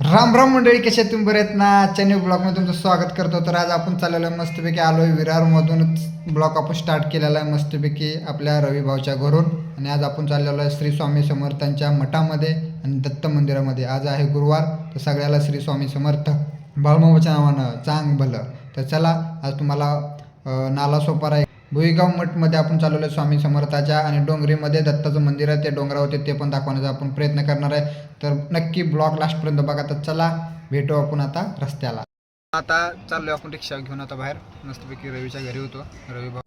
राम राम मंडळी कशा तुम्ही? बरे आहेत ना? आजच्या न्यू ब्लॉगमध्ये तुमचं स्वागत करतो. तर आज आपण चाललेलो आहे मस्तपैकी. आलो आहे विरारमधूनच ब्लॉग आपण स्टार्ट केलेला आहे मस्तपैकी आपल्या रवी भाऊच्या घरून. आणि आज आपण चाललेलो आहे श्री स्वामी समर्थांच्या मठामध्ये आणि दत्त मंदिरामध्ये. आज आहे गुरुवार तर सगळ्याला श्री स्वामी समर्थ. बाळमामाच्या नावानं चांग भलं तर चला आज तुम्हाला नाला सोपारा भुईगाव मठमध्ये आपण चालवलं आहे स्वामी समर्थाच्या आणि डोंगरीमध्ये दत्ताचं मंदिर आहे ते डोंगरावरती ते पण दाखवण्याचा आपण प्रयत्न करणार आहे. तर नक्की ब्लॉग लास्टपर्यंत बघा तर चला भेटू आपण आता रस्त्याला. आता चाललो आपण रिक्षा घेऊन आता बाहेर. मस्तपैकी रवीच्या घरी होतो. रवी भाऊ.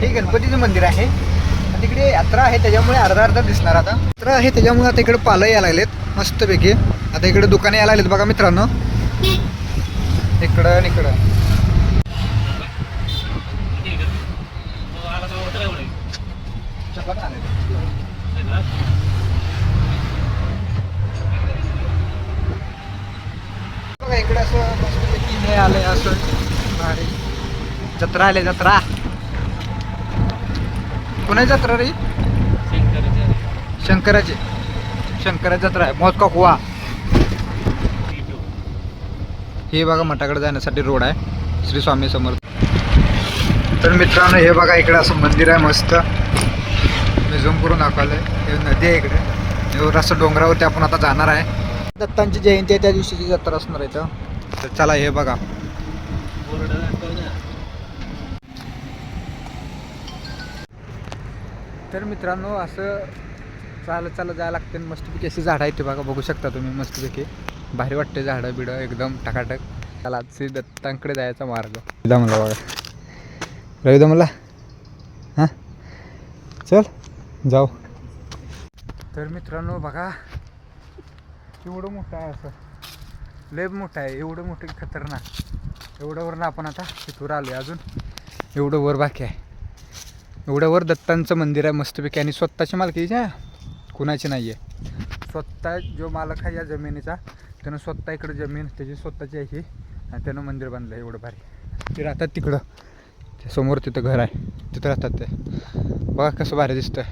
हे गणपतीचं मंदिर आहे. तिकडे यात्रा आहे त्याच्यामुळे अर्धा अर्धा दिसणार आता. यात्रा आहे त्याच्यामुळे आता इकडे पालं यायला लागलेत मस्तपैकी. आता इकडे दुकाने यायला लागलेत बघा मित्रांनो. इकडं इकडं. बघा इकडे असं मस्तपैकी हे आलंय असं. भारी. जत्रा आले जत्रा. कोणाची जत्रा रे? शंकराची. शंकराची. जत्रा आहे. मोजका कुवा हे बघा मठाकडे जाण्यासाठी रोड आहे. श्री स्वामी समर्थ. तर मित्रांनो हे बघा इकडे असं मंदिर आहे मस्त. मी झूम करून दाखवलंय. हे नदी आहे इकडे. एवढं असं डोंगरावरती आपण आता जाणार आहे. दत्तांची जयंती आहे त्या दिवशीची जत्रा असणार आहे इथं. तर चला हे बघा. तर मित्रांनो असं चालत चालत जायला लागते. मस्तपैकी अशी झाडं आहेत ते बघा. बघू शकता तुम्ही मस्तपैकी. भारी वाटते झाडं बिडं एकदम टकाटक. त्याला श्री दत्तांकडे जायचा मार्ग. दमला बघा. रवी दमला हां? चल जाऊ. तर मित्रांनो बघा. एवढं मोठं आहे असं. लय मोठं आहे. एवढं मोठं खतरनाक. एवढं वरनं आपण आता इथवर आलो आहे अजून. एवढं वर बाकी आहे. एवढं वर दत्तांचं मंदिर आहे मस्तपैकी. आणि स्वतःची मालकीची आहे कुणाची नाही आहे स्वतः जो मालक आहे या जमिनीचा त्यानं स्वतः इकडं जमीन त्याची स्वतःची आहे आणि त्यानं मंदिर बांधलं आहे एवढं भारी. ते राहतात तिकडं. त्या समोर तिथं घर आहे. तिथं राहतात ते. बघा कसं भारी दिसतं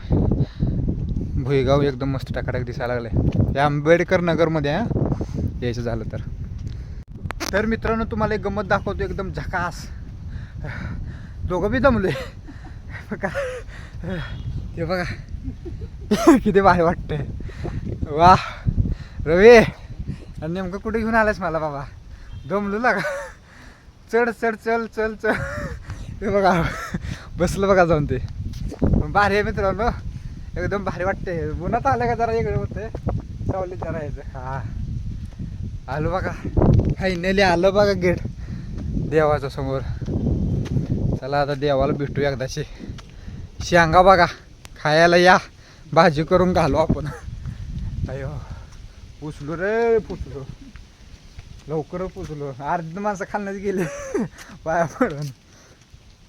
भुईगाव एकदम मस्त टाकाटाक दिसायला लागलं या आंबेडकर नगरमध्ये हां यायचं झालं तर. तर मित्रांनो तुम्हाला एक गंमत दाखवतो. एकदम झकास. दोघं बी जमले बघा. हे बघा. किती भारी वाटतंय. वा रवी! आणि नेमकं कुठे घेऊन आलास मला बाबा? दमलू लागा चढ चढ चल चल चल. ते बघा बसलं बघा जाऊन ते. भारी आहे मित्रांनो. एकदम भारी वाटते उन्हात आलं का जरा इकडे होते सावलीत जरा यायचं. हा. आलो बघा. फायनली आलं बघा गेट देवाच्या समोर. चला आता देवाला भेटू एकदाशी. शेंगा बघा. खायला या. भाजी करून घालू आपण. अयो. पुसलो रे पुसलो. लवकर पुसलो. अर्ध माणसं खालण्यात गेले. पाया पडून.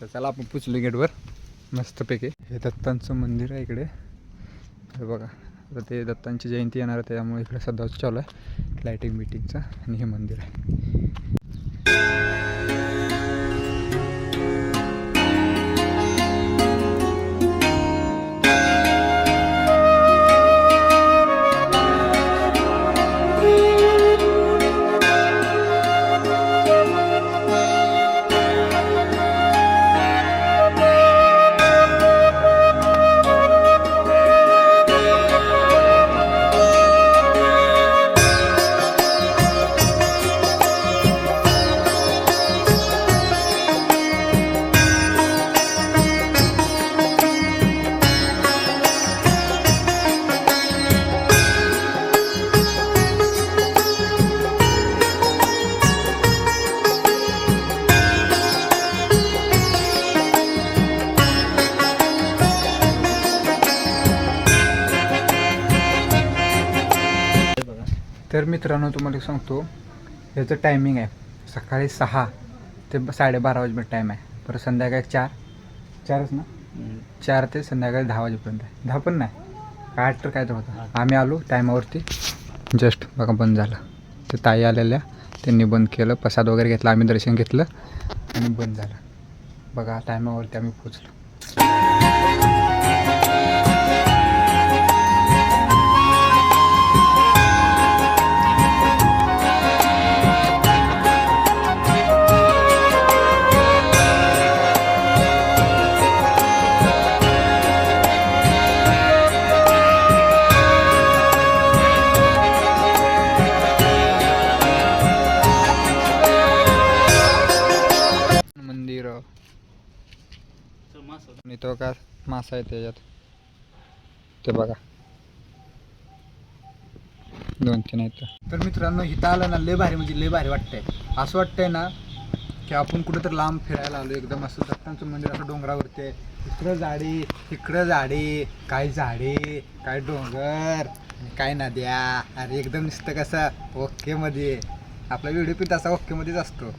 तर चला आपण पुसलो गेटवर. मस्तपैकी. हे दत्तांचं मंदिर आहे इकडे. हे बघा. आता ते दत्तांची जयंती येणार आहे त्यामुळे इकडे सध्या चालू आहे. लाईटिंग बिटिंगचं आणि हे मंदिर आहे. मित्रांनो तुम्हाला सांगतो ह्याचं टायमिंग आहे. सकाळी सहा ते साडेबारा वाजेपर्यंत टाईम आहे. परत संध्याकाळी चार. चारच ना? चार ते संध्याकाळी दहा वाजेपर्यंत आहे. दहा पण नाही. आठ तर काय तर होतं. आम्ही आलो टायमावरती जस्ट बघा बंद झालं. ते ताई आलेल्या. त्यांनी बंद केलं. प्रसाद वगैरे घेतला. आम्ही दर्शन घेतलं. आणि बंद झालं. बघा टायमावरती आम्ही पोचलो आणि तो का मासा आहे त्याच्यात. ते बघा. दोन तीन आहेत. तर मित्रांनो इथं आलं ना लय भारी म्हणजे लय भारी वाटतंय. असं वाटतंय ना की आपण कुठेतरी लांब फिरायला आलो एकदम असं दत्तांचं मंदिर असं डोंगरावरती आहे. इकडं झाडी इकडं झाडी काय झाडे काय डोंगर काय नद्या. अरे एकदम नुसतं कसं ओकेमध्ये आपला व्हिडिओ पण तसा ओकेमध्येच असतो.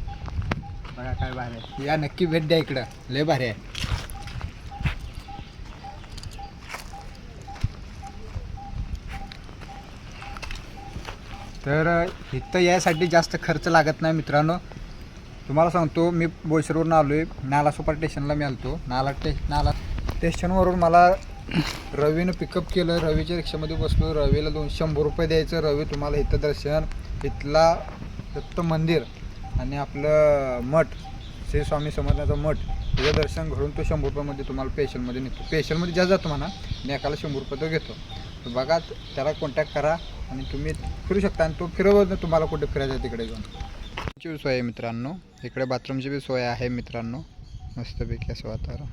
बघा काय भारी आहे. या नक्की भेट द्या इकडं. लय भारी आहे. तर इथं यासाठी जास्त खर्च लागत नाही मित्रांनो. तुम्हाला सांगतो मी बोईसरवरून आलो आहे नाला सुपर स्टेशनला मी आलतो. नाला टे नाला स्टेशनवरून मला रवीनं पिकअप केलं. रवीच्या रिक्षामध्ये बसलो. रवीला दोन शंभर रुपये द्यायचं. रवी तुम्हाला इथं दर्शन इथला दत्त मंदिर आणि आपलं मठ श्री स्वामी समर्थाचं मठ त्याचं दर्शन घडून तो शंभर रुपयामध्ये तुम्हाला पेशलमध्ये निघतो पेशलमध्ये जास्त जातो म्हणा मी एकाला शंभर रुपये तो घेतो. बघा त्याला कॉन्टॅक्ट करा. आणि तुम्ही फिरू शकता आणि तो फिरवत तुम्हाला कुठे फिरायचं आहे तिकडे जाऊन. ची सोय आहे मित्रांनो. इकडे बाथरूमची बी सोय आहे मित्रांनो. मस्तपैकी असं वातावरण.